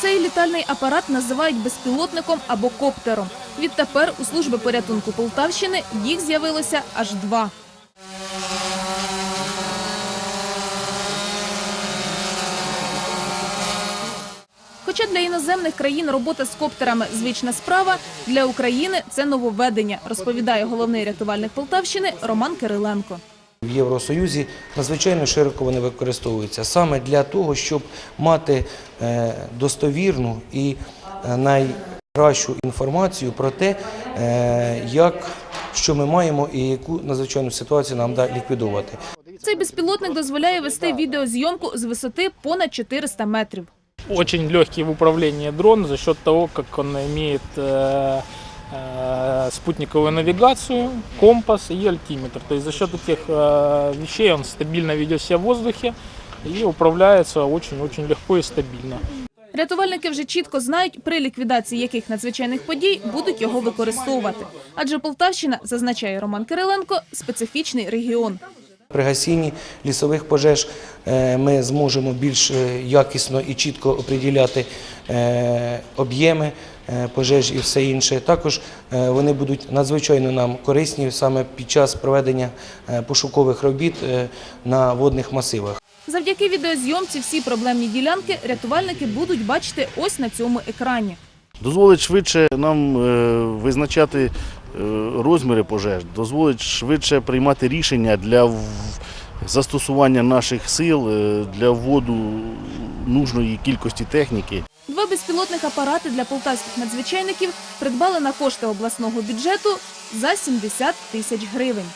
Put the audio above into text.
Цей літальний апарат називають безпілотником або коптером. Відтепер у служби порятунку Полтавщини їх з'явилося аж два. Хоча для іноземних країн робота з коптерами звична справа, для України це нововведення, розповідає головний рятувальник Полтавщини Роман Кириленко. В Євросоюзі надзвичайно широко вони використовуються саме для того, щоб мати е, достовірну і е, найкращу інформацію про те, е, як що ми маємо і яку надзвичайну ситуацію нам да ліквідувати. Цей безпілотник дозволяє вести відеозйомку з висоти понад 400 метрів. Очень легкий в управлении дрон за счет того, как он имеет э, э, спутниковую навигацию, компас и альтиметр. То есть за счет этих э, вещей он стабильно ведет себя в воздухе и управляется очень-очень легко и стабильно. Рятувальники вже чітко знають, при ліквідації яких надзвичайних подій будуть його використовувати. Адже Полтавщина, зазначає Роман Кириленко, специфічний регіон. При гасінні лісових пожеж е, ми зможемо більш е, якісно і чітко оприділяти е, об'єми пожеж і все інше. Також вони будуть надзвичайно нам корисні саме під час проведення пошукових робіт на водних масивах. Завдяки відеозйомці всі проблемні ділянки рятувальники будуть бачити ось на цьому екрані. дозволить швидше нам визначати розміри пожеж, дозволить швидше приймати рішення для застосування наших сил е, для вводу нужної кількості техніки. Два безпілотних апарати для полтавських надзвичайників придбали на кошти обласного бюджету за 70 тисяч гривень.